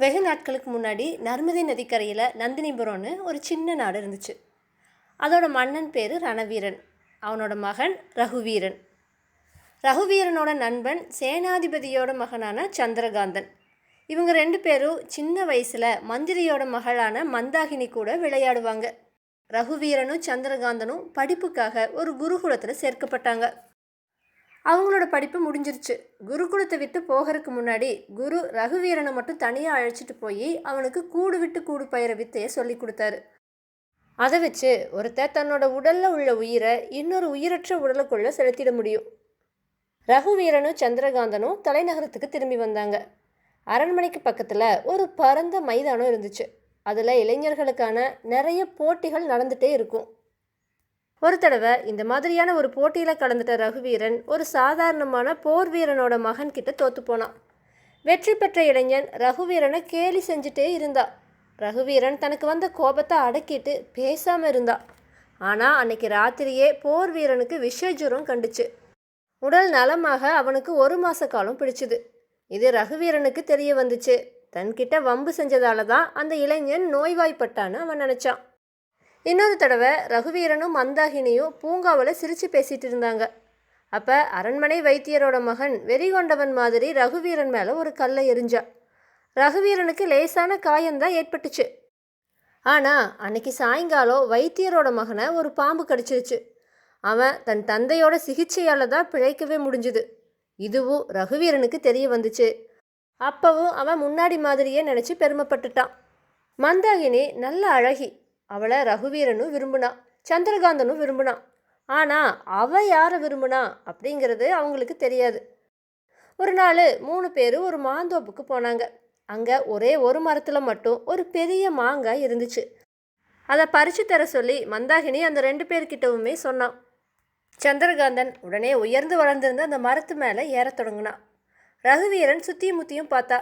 வெகு நாட்களுக்கு முன்னாடி நர்மதி நதிக்கரையில் நந்தினிபுரம்னு ஒரு சின்ன நாடு இருந்துச்சு. அதோட மன்னன் பேர் ரணவீரன். அவனோட மகன் ரகுவீரன். ரகுவீரனோட நண்பன் சேனாதிபதியோட மகனான சந்திரகாந்தன். இவங்க ரெண்டு பேரும் சின்ன வயசில் மந்திரியோட மகளான மந்தாகினி கூட விளையாடுவாங்க. ரகுவீரனும் சந்திரகாந்தனும் படிப்புக்காக ஒரு குருகுலத்தில் சேர்க்கப்பட்டாங்க. அவங்களோட படிப்பு முடிஞ்சிருச்சு. குருகுலத்தை விட்டு போகிறதுக்கு முன்னாடி குரு ரகுவீரனை மட்டும் தனியாக அழைச்சிட்டு போய் அவனுக்கு கூடு விட்டு கூடு பயிர வித்தையை சொல்லி கொடுத்தாரு. அதை வச்சு ஒருத்தர் தன்னோட உடலில் உள்ள உயிரை இன்னொரு உயிரற்ற உடலுக்குள்ளே செலுத்திட முடியும். ரகுவீரனும் சந்திரகாந்தனும் தலைநகரத்துக்கு திரும்பி வந்தாங்க. அரண்மனைக்கு பக்கத்தில் ஒரு பரந்த மைதானம் இருந்துச்சு. அதில் இளைஞர்களுக்கான நிறைய போட்டிகள் நடந்துகிட்டே இருக்கும். ஒரு தடவை இந்த மாதிரியான ஒரு போட்டியில் கலந்துட்ட ரகுவீரன் ஒரு சாதாரணமான போர் வீரனோட மகன் கிட்ட தோத்து போனான். வெற்றி பெற்ற இளைஞன் ரகுவீரனை கேலி செஞ்சுட்டே இருந்தா. ரகுவீரன் தனக்கு வந்த கோபத்தை அடக்கிட்டு பேசாமல் இருந்தா. ஆனால் அன்னைக்கு ராத்திரியே போர் வீரனுக்கு விஷஜுரம் கண்டுச்சு. உடல் நலமாக அவனுக்கு ஒரு மாத காலம் பிடிச்சுது. இது ரகுவீரனுக்கு தெரிய வந்துச்சு. தன்கிட்ட வம்பு செஞ்சதால தான் அந்த இளைஞன் நோய்வாய்ப்பட்டான்னு அவன் நினச்சான். இன்னொரு தடவை ரகுவீரனும் மந்தாகினியும் பூங்காவில் சிரித்து பேசிகிட்டு இருந்தாங்க. அப்போ அரண்மனை வைத்தியரோட மகன் வெறி கொண்டவன் மாதிரி ரகுவீரன் மேலே ஒரு கல்லை எரிஞ்சா. ரகுவீரனுக்கு லேசான காயம்தான் ஏற்பட்டுச்சு. ஆனால் அன்னைக்கு சாயங்காலம் வைத்தியரோட மகனை ஒரு பாம்பு கடிச்சிருச்சு. அவன் தன் தந்தையோட சிகிச்சையால் தான் பிழைக்கவே முடிஞ்சுது. இதுவும் ரகுவீரனுக்கு தெரிய வந்துச்சு. அப்பவும் அவன் முன்னாடி மாதிரியே நினச்சி பெருமைப்பட்டுட்டான். மந்தாகினி நல்ல அழகி. அவளை ரகுவீரனும் விரும்பினான் சந்திரகாந்தனும் விரும்பினான் ஆனால் அவள் யாரை விரும்பினா அப்படிங்கிறது அவங்களுக்கு தெரியாது. ஒரு நாள் மூணு பேர் ஒரு மாந்தோப்புக்கு போனாங்க. அங்கே ஒரே ஒரு மரத்தில் மட்டும் ஒரு பெரிய மாங்காய் இருந்துச்சு. அதை பறித்து தர சொல்லி மந்தாகினி அந்த ரெண்டு பேர்கிட்டவுமே சொன்னான். சந்திரகாந்தன் உடனே உயர்ந்து வளர்ந்திருந்த அந்த மரத்து மேலே ஏறத் தொடங்கினான் ரகுவீரன் சுற்றியும் முத்தியும் பார்த்தா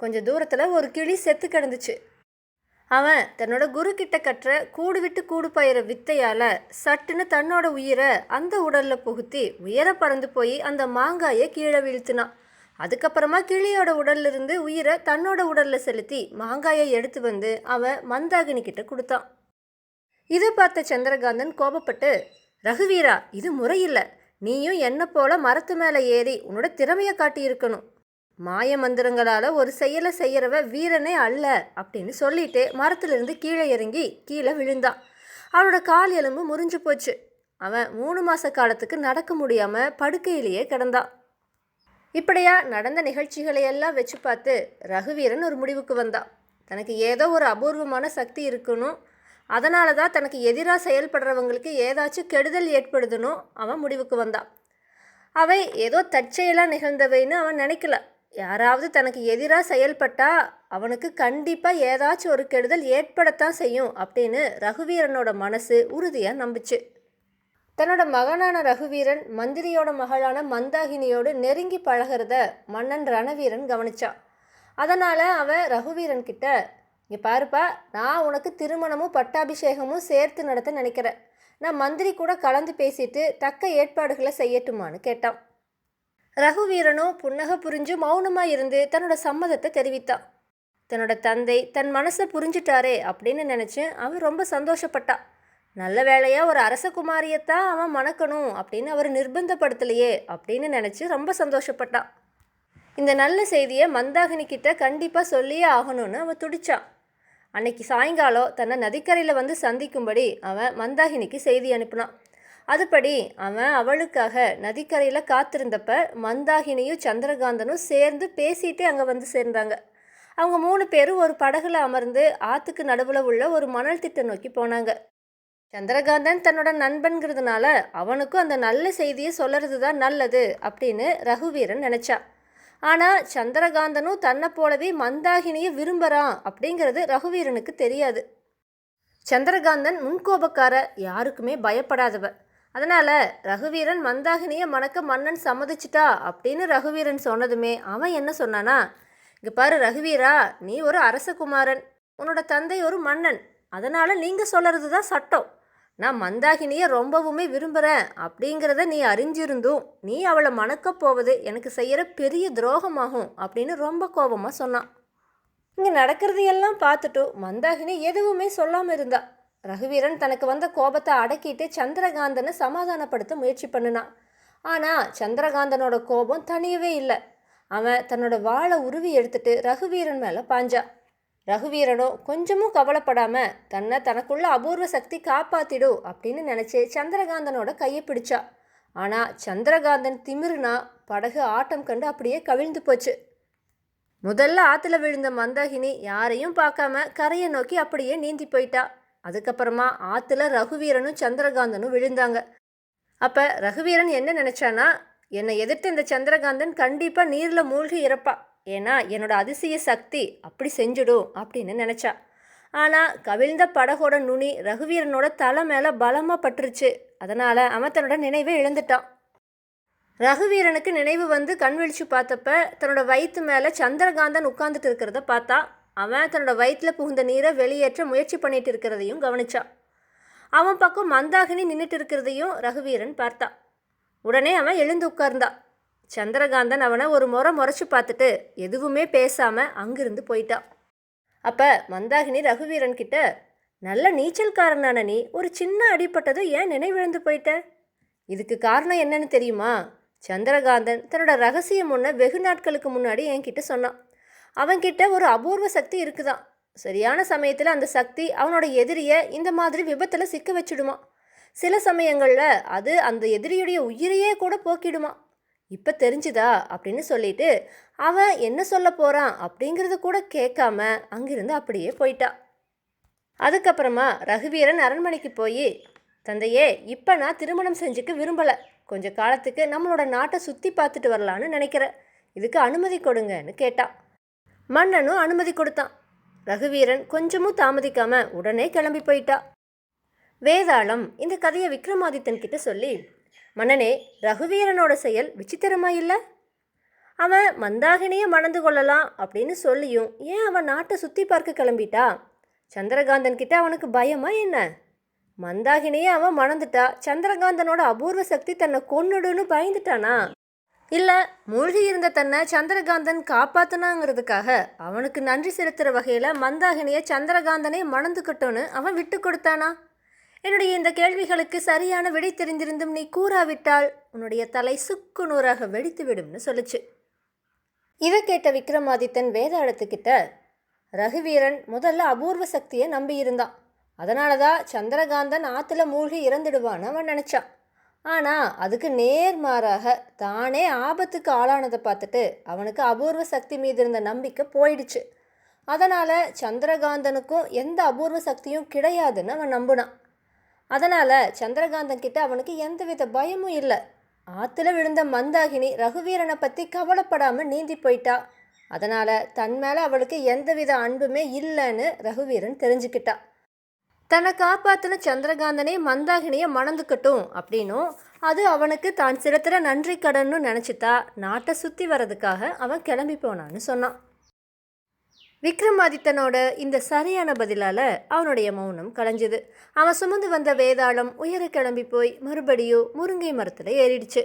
கொஞ்சம் தூரத்தில் ஒரு கிளி செத்து கிடந்துச்சு. அவன் தன்னோட குரு கிட்ட கற்ற கூடு விட்டு கூடு பயிற வித்தையால் சட்டுன்னு தன்னோட உயிரை அந்த உடலில் புகுத்தி உயர பறந்து போய் அந்த மாங்காயை கீழே வீழ்த்தினான். அதுக்கப்புறமா கிளியோட உடல்ல இருந்து உயிரை தன்னோட உடலில் செலுத்தி மாங்காயை எடுத்து வந்து அவன் மந்தாகினி கிட்ட கொடுத்தான். இதை பார்த்த சந்திரகாந்தன் கோபப்பட்டு ரகுவீரா இது முறையில்லை. நீயும் என்ன போல மரத்து மேலே ஏறி உன்னோட திறமையை காட்டியிருக்கணும். மாய மந்திரங்களால் ஒரு செயலை செய்கிறவ வீரனே அல்ல அப்படின்னு சொல்லிட்டு மரத்திலிருந்து கீழே இறங்கி கீழே விழுந்தான். அவனோட கால் எலும்பு முறிஞ்சு போச்சு. அவன் மூணு மாத காலத்துக்கு நடக்க முடியாமல் படுக்கையிலேயே கிடந்தான். இப்படியா நடந்த நிகழ்ச்சிகளை எல்லாம் வச்சு பார்த்து ரகுவீரன் ஒரு முடிவுக்கு வந்தான். தனக்கு ஏதோ ஒரு அபூர்வமான சக்தி இருக்கணும். அதனால தான் தனக்கு எதிராக செயல்படுறவங்களுக்கு ஏதாச்சும் கெடுதல் ஏற்படுதுன்னு அவன் முடிவுக்கு வந்தான். அவை ஏதோ தற்செயலாக நிகழ்ந்தவைன்னு அவன் நினைக்கல. யாராவது தனக்கு எதிராக செயல்பட்டா அவனுக்கு கண்டிப்பாக ஏதாச்சும் ஒரு கெடுதல் ஏற்படத்தான் செய்யும் அப்படின்னு ரகுவீரனோட மனசு உறுதியாக நம்பிச்சு. தன்னோட மகனான ரகுவீரன் மந்திரியோட மகளான மந்தாகினியோடு நெருங்கி பழகிறத மன்னன் ரணவீரன் கவனிச்சான். அதனால் அவன் ரகுவீரன் கிட்ட இங்கே பாருப்பா நான் உனக்கு திருமணமும் பட்டாபிஷேகமும் சேர்த்து நடத்த நினைக்கிறேன். நான் மந்திரி கூட கலந்து பேசிட்டு தக்க ஏற்பாடுகளை செய்யட்டுமான்னு கேட்டான். ரகுவீரனும் புன்னக புரிஞ்சு மௌனமாக இருந்து தன்னோட சம்மதத்தை தெரிவித்தான் தன்னோட தந்தை தன் மனசை புரிஞ்சிட்டாரே அப்படின்னு நினச்சி அவன் ரொம்ப சந்தோஷப்பட்டா. நல்ல வேலையாக ஒரு அரசகுமாரியத்தான் அவன் மணக்கணும் அப்படின்னு அவர் நிர்பந்தப்படுத்தலையே அப்படின்னு நினச்சி ரொம்ப சந்தோஷப்பட்டான் இந்த நல்ல செய்தியை மந்தாகினி கிட்ட கண்டிப்பாக சொல்லியே ஆகணும்னு அவன் துடிச்சான் அன்னைக்கு சாயங்காலம் தன்னை நதிக்கரையில் வந்து சந்திக்கும்படி அவன் மந்தாகினிக்கு செய்தி அனுப்பினான் அதுபடி அவன் அவளுக்காக நதிக்கரையில் காத்திருந்தப்ப மந்தாகினியும் சந்திரகாந்தனும் சேர்ந்து பேசிட்டு அங்கே வந்து சேர்ந்தாங்க. அவங்க மூணு பேரும் ஒரு படகுல அமர்ந்து ஆற்றுக்கு நடுவில் உள்ள ஒரு மணல் திட்டம் நோக்கி போனாங்க. சந்திரகாந்தன் தன்னோட நண்பன்கிறதுனால அவனுக்கும் அந்த நல்ல செய்தியை சொல்கிறது தான் நல்லது அப்படின்னு ரகுவீரன் நினச்சா ஆனால் சந்திரகாந்தனும் தன்னை போலவே மந்தாகினியை விரும்புகிறான் அப்படிங்கிறது ரகுவீரனுக்கு தெரியாது. சந்திரகாந்தன் முன்கோபக்கார யாருக்குமே பயப்படாதவ. அதனால் ரகுவீரன் மந்தாகினியை மணக்க மன்னன் சம்மதிச்சிட்டா அப்படின்னு ரகுவீரன் சொன்னதுமே அவன் என்ன சொன்னானா இங்கே பாரு ரகுவீரா நீ ஒரு அரசகுமாரன் உன்னோட தந்தை ஒரு மன்னன் அதனால் நீங்கள் சொல்கிறது தான் சட்டம். நான் மந்தாகினியை ரொம்பவுமே விரும்புகிறேன் அப்படிங்கிறத நீ அறிஞ்சிருந்தும் நீ அவளை மணக்கப் போவது எனக்கு செய்கிற பெரிய துரோகமாகும் அப்படின்னு ரொம்ப கோபமாக சொன்னான். இங்கே நடக்கிறதையெல்லாம் பார்த்துட்டு மந்தாகினி எதுவுமே சொல்லாமல் இருந்தாள் ரகுவீரன் தனக்கு வந்த கோபத்தை அடக்கிட்டு சந்திரகாந்தனை சமாதானப்படுத்த முயற்சி பண்ணினான். ஆனால் சந்திரகாந்தனோட கோபம் தனியவே இல்லை. அவன் தன்னோட வாழை உருவி எடுத்துட்டு ரகுவீரன் மேலே பாஞ்சான் ரகுவீரனோ கொஞ்சமும் கவலைப்படாமல் தன்னை தனக்குள்ள அபூர்வ சக்தி காப்பாற்றிடும் அப்படின்னு நினச்சி சந்திரகாந்தனோட கையை பிடிச்சா. ஆனால் சந்திரகாந்தன் திமிருனா படகு ஆட்டம் கண்டு அப்படியே கவிழ்ந்து போச்சு. முதல்ல ஆற்றுல விழுந்த மந்தாகினி யாரையும் பார்க்காம கரையை நோக்கி அப்படியே நீந்தி போயிட்டா. அதுக்கப்புறமா ஆற்றுல ரகுவீரனும் சந்திரகாந்தனும் விழுந்தாங்க. அப்போ ரகுவீரன் என்ன நினச்சானா என்னை எதிர்த்து இந்த சந்திரகாந்தன் கண்டிப்பாக நீரில் மூழ்கி இறப்பா. ஏன்னா என்னோட அதிசய சக்தி அப்படி செஞ்சிடும் அப்படின்னு நினச்சா. ஆனால் கவிழ்ந்த படகோட நுனி ரகுவீரனோட தலை மேலே பலமாக பட்டுருச்சு. அதனால் அவன் தன்னோட நினைவை இழந்துட்டான். ரகுவீரனுக்கு நினைவு வந்து கண் விழிச்சு பார்த்தப்ப தன்னோட வயிற்று மேலே சந்திரகாந்தன் உட்காந்துட்டு இருக்கிறத பார்த்தா அவன் தன்னோட வயிற்றில் புகுந்த நீரை வெளியேற்ற முயற்சி பண்ணிட்டு இருக்கிறதையும் கவனிச்சான். அவன் பக்கம் மந்தாகினி நின்றுட்டு இருக்கிறதையும் ரகுவீரன் பார்த்தான் உடனே அவன் எழுந்து உட்கார்ந்தான் சந்திரகாந்தன் அவனை ஒரு முறை முறைச்சி பார்த்துட்டு எதுவுமே பேசாமல் அங்கிருந்து போயிட்டான் அப்போ மந்தாகினி ரகுவீரன் கிட்ட நல்ல நீச்சல்காரனான நீ ஒரு சின்ன அடிப்பட்டதும் ஏன் நினைவிழந்து போயிட்ட? இதுக்கு காரணம் என்னன்னு தெரியுமா? சந்திரகாந்தன் தன்னோட ரகசியம் ஒன்றை வெகு நாட்களுக்கு முன்னாடி என்கிட்ட சொன்னான். அவன்கிட்ட ஒரு அபூர்வ சக்தி இருக்குதான். சரியான சமயத்தில் அந்த சக்தி அவனோட எதிரியை இந்த மாதிரி விபத்தில் சிக்க வச்சுடுமா? சில சமயங்களில் அது அந்த எதிரியுடைய உயிரையே கூட போக்கிடுமா? இப்போ தெரிஞ்சுதா? அப்படின்னு சொல்லிட்டு அவன் என்ன சொல்ல போகிறான் அப்படிங்கிறத கூட கேட்காம அங்கிருந்து அப்படியே போயிட்டா. அதுக்கப்புறமா ரகுவீரன் அரண்மனைக்கு போய் தந்தையே இப்போ நான் திருமணம் செஞ்சுக்க விரும்பலை. கொஞ்ச காலத்துக்கு நம்மளோட நாட்டை சுற்றி பார்த்துட்டு வரலான்னு நினைக்கிறேன் இதுக்கு அனுமதி கொடுங்கன்னு கேட்டான். மன்னனும் அனுமதி கொடுத்தான். ரகுவீரன் கொஞ்சமும் தாமதிக்காம உடனே கிளம்பி போயிட்டா. வேதாளம் இந்த கதையை விக்ரமாதித்தன் கிட்ட சொல்லி மன்னனே ரகுவீரனோட செயல் விசித்திரமா இல்லை? அவன் மந்தாகினியை மணந்து கொள்ளலாம் அப்படின்னு சொல்லியும் ஏன் அவன் நாட்டை சுற்றி பார்க்க கிளம்பிட்டா? சந்திரகாந்தன் கிட்ட அவனுக்கு பயமா என்ன? மந்தாகினியே அவன் மணந்துட்டா சந்திரகாந்தனோட அபூர்வ சக்தி தன்னை கொன்னுடுன்னு பயந்துட்டானா? இல்லை மூழ்கி இருந்த தன்னை சந்திரகாந்தன் காப்பாத்தினாங்கிறதுக்காக அவனுக்கு நன்றி செலுத்துகிற வகையில் மந்தாகினியை சந்திரகாந்தனை மணந்துக்கிட்டோன்னு அவன் விட்டு கொடுத்தானா? என்னுடைய இந்த கேள்விகளுக்கு சரியான விடை தெரிந்திருந்தும் நீ கூறாவிட்டால் உன்னுடைய தலை சுக்கு நூறாக வெடித்து விடும்னு சொல்லுச்சு. இதை கேட்ட விக்ரமாதித்தன் வேதாளத்துக்கிட்ட ரகுவீரன் முதல்ல அபூர்வ சக்தியை நம்பியிருந்தான். அதனால தான் சந்திரகாந்தன் ஆற்றுல மூழ்கி இறந்துடுவான்னு அவன் நினச்சான். ஆனால் அதுக்கு நேர்மாறாக தானே ஆபத்துக்கு ஆளானதை பார்த்துட்டு அவனுக்கு அபூர்வ சக்தி மீது இருந்த நம்பிக்கை போயிடுச்சு. அதனால் சந்திரகாந்தனுக்கும் எந்த அபூர்வ சக்தியும் கிடையாதுன்னு அவன் நம்பினான். அதனால் சந்திரகாந்தன் கிட்ட அவனுக்கு எந்தவித பயமும் இல்லை. ஆற்றுல விழுந்த மந்தாகினி ரகுவீரனை பற்றி கவலைப்படாமல் நீந்தி போயிட்டா. அதனால் தன் மேலே அவளுக்கு எந்தவித அன்புமே இல்லைன்னு ரகுவீரன் தெரிஞ்சுக்கிட்டா. தன்னை காப்பாற்றின சந்திரகாந்தனே மந்தாகினியை மணந்துக்கட்டும் அப்படின்னும். அது அவனுக்கு தான் செலுத்துகிற நன்றி கடன்னு நினச்சித்தா நாட்டை சுற்றி வர்றதுக்காக அவன் கிளம்பி போனான்னு சொன்னான். விக்ரமாதித்தனோட இந்த சரியான பதிலால் அவனுடைய மௌனம் கலைஞ்சுது. அவன் சுமந்து வந்த வேதாளம் உயர கிளம்பி போய் மறுபடியும் முருங்கை மரத்தில் ஏறிடுச்சு.